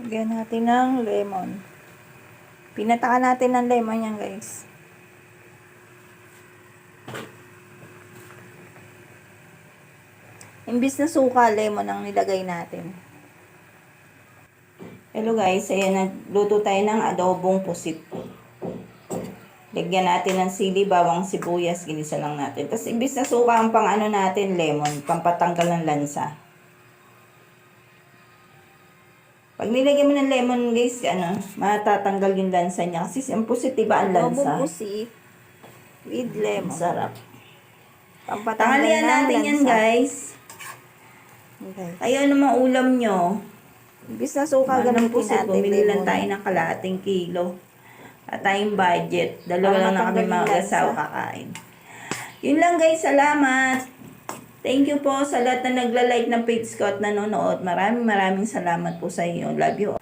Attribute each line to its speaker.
Speaker 1: Lagyan natin ng lemon. Pinatakan natin ng lemon yan, guys. Imbis na suka, lemon ang nilagay natin. Hello guys, ayan, nagluto tayo ng adobong pusit. Lagyan natin ng sili, bawang sibuyas, ginisa lang natin. Tapos imbis na suka ang pang ano natin, lemon, pampatanggal ng lansa. Pag nilagyan mo ng lemon guys, ano, matatanggal yung lansa niya. Kasi ang pusit, diba ang lansa?
Speaker 2: Adobong pusit with lemon.
Speaker 1: Sarap.
Speaker 2: Pampatanggal ng
Speaker 1: natin yan
Speaker 2: lansa.
Speaker 1: guys.
Speaker 2: Okay.
Speaker 1: Kayo ano mga ulam nyo?
Speaker 2: Imbis na suka,
Speaker 1: Ganun po
Speaker 2: natin
Speaker 1: bumili lang tayo ng kalahating kilo. At tayong budget. Dalawa lang na kami mga
Speaker 2: lansa.
Speaker 1: asawa kakain. Yun lang guys, salamat. Thank you po sa lahat na nagla-like ng page ko at nanonood. Maraming maraming salamat po sa inyo. Love you.